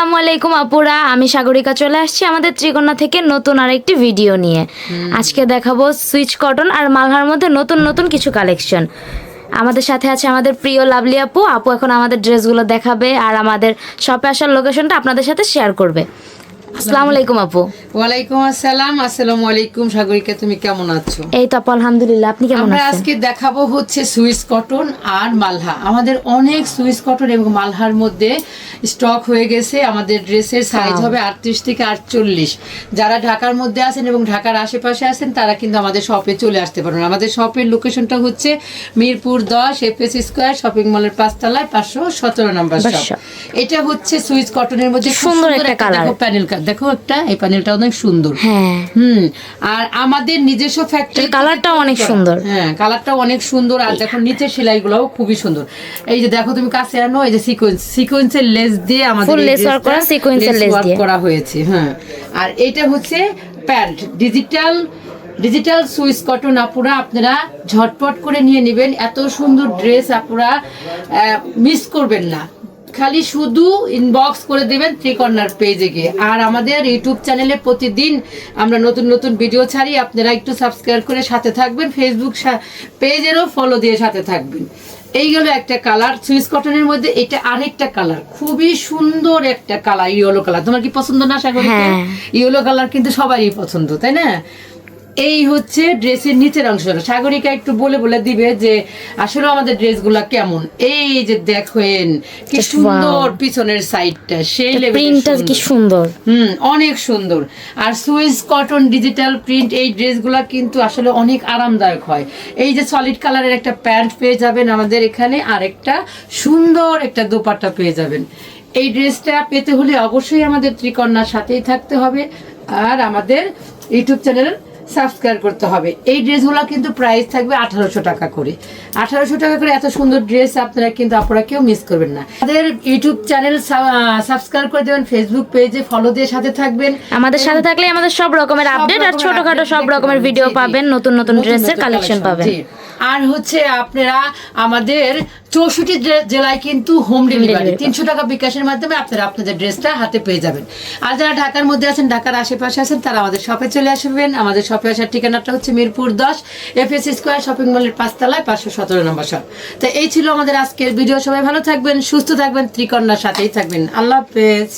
আসসালামু আলাইকুম আপুরা আমি সাগরিকা চলে আসছি আমাদের ত্রিকোণা থেকে নতুন আরেকটি ভিডিও নিয়ে। আজকে দেখাবো সুইচ কটন আর মালহার মধ্যে নতুন নতুন কিছু কালেকশন আমাদের সাথে আছে আমাদের প্রিয় লাভলি আপু। আপু এখন আমাদের ড্রেসগুলো দেখাবে আর আমাদের শপে আসার লোকেশনটা আপনাদের সাথে শেয়ার করবে। আসসালামু আলাইকুম আপু। ওয়ালাইকুম আসসালাম আসসালামু আলাইকুম সাগরিকা তুমি কেমন আছো? এই তো আপু আলহামদুলিল্লাহ আপনি কেমন আমরা আছেন? আজকে দেখাবো হচ্ছে সুইস কটন আর মালহা। আমাদের অনেক সুইস কটন এবং মালহার মধ্যে স্টক হয়ে গেছে। আমাদের ড্রেসের সাইজ হবে আটত্রিশ থেকে আটচল্লিশ। যারা ঢাকার মধ্যে আছেন এবং ঢাকার আশেপাশে আছেন তারা কিন্তু আমাদের শপে চলে আসতে পারেন আমাদের শপের লোকেশনটা হচ্ছে মিরপুর দশ এফএস স্কোয়ার শপিং মলের পাঁচতলায় পাঁচশো সতেরো নম্বর শপ এটা হচ্ছে সুইস কটনের মধ্যে সুন্দর একটা। দেখো প্যানেল দেখো একটা এই প্যানেলটা অনেক সুন্দর। হ্যাঁ। হুম আর আমাদের নিজস্ব ফ্যাক্টরি এর কালারটাও অনেক সুন্দর। হ্যাঁ কালারটাও অনেক সুন্দর আর দেখো নিচের সেলাইগুলোও খুবই সুন্দর। এই যে দেখো তুমি কাছে আনো এই যে সিকোয়েন্স সিকোয়েন্সের লেস দিয়ে আমাদের lace work dressটা করা, lace lace দিয়ে। করা হয়েছে হ্যাঁ। আর এটা হচ্ছে pant digital digital Swiss cotton আপুরা আপনারা ঝটপট করে নিয়ে নেবেন। এত সুন্দর ড্রেস আপুরা মিস করবেন না। খালি শুধু ইনবক্স করে দেবেন ত্রিকর্ণার পেজে গিয়ে। আর আমাদের ইউটিউব চ্যানেলে প্রতিদিন আমরা নতুন নতুন ভিডিও ছাড়ি আপনারা একটু সাবস্ক্রাইব করে সাথে থাকবেন ফেসবুক পেজেরও ফলো দিয়ে সাথে থাকবেন। এই গেল একটা কালার সুইস কটনের মধ্যে এটা আরেকটা কালার খুবই সুন্দর একটা কালার ইয়েলো কালার তোমার কি পছন্দ না হ্যাঁ। ইয়েলো কালার কিন্তু সবারই পছন্দ তাই না? এই হচ্ছে ড্রেসের নিচের অংশটা। সাগরিকা একটু বলে বলে দিবে যে আসলে আমাদের ড্রেসগুলা কেমন? এই যে দেখেন কি সুন্দর পিছনের সাইডটা সেই প্রিন্টটা কি সুন্দর। হুম অনেক সুন্দর। আর সুইস কটন ডিজিটাল প্রিন্ট এই ড্রেসগুলা কিন্তু আসলে অনেক আরামদায়ক হয়। এই যে সলিড কালারের একটা প্যান্ট পেয়ে যাবেন আমাদের এখানে আর একটা সুন্দর একটা দোপাট্টা পেয়ে যাবেন। এই ড্রেসটা পেতে হলে অবশ্যই আমাদের ত্রিকন্যার সাথেই থাকতে হবে। আর আমাদের ইউটিউব চ্যানেল সাবস্ক্রাইব করতে হবে। এই ড্রেসগুলো কিন্তু প্রাইস থাকবে আঠারোশো টাকা করে। আঠারোশো টাকা করে এত সুন্দর ড্রেস আপনারা কিন্তু আপনারা কেউ মিস করবেন না। আমাদের ইউটিউব চ্যানেল সাবস্ক্রাইব করে দেবেন ফেসবুক পেজে ফলো দিয়ে সাথে থাকবেন। আমাদের সাথে থাকলে আমাদের সব রকমের আপডেট আর ছোটখাটো সব রকমের ভিডিও। পাবেন নতুন নতুন ড্রেসের কালেকশন পাবেন। আর হচ্ছে আপনারা আমাদের চৌষট্টি জেলায় কিন্তু হোম ডেলিভারি তিনশো টাকা বিকাশের মাধ্যমে আপনারা আপনাদের ড্রেসটা হাতে পেয়ে যাবেন। আর যারা ঢাকার মধ্যে আছেন ঢাকার আশেপাশে আছেন তারা আমাদের শপে চলে আসবেন। আমাদের শপে আসার ঠিকানাটা হচ্ছে মিরপুর দশ এফ এস স্কোয়ার শপিং মলের পাঁচতলায় পাঁচশো সতেরো নম্বর শপ তো এই ছিল আমাদের আজকের ভিডিও সবাই ভালো থাকবেন সুস্থ থাকবেন ত্রিকন্যার সাথেই থাকবেন। আল্লাহ হাফেজ।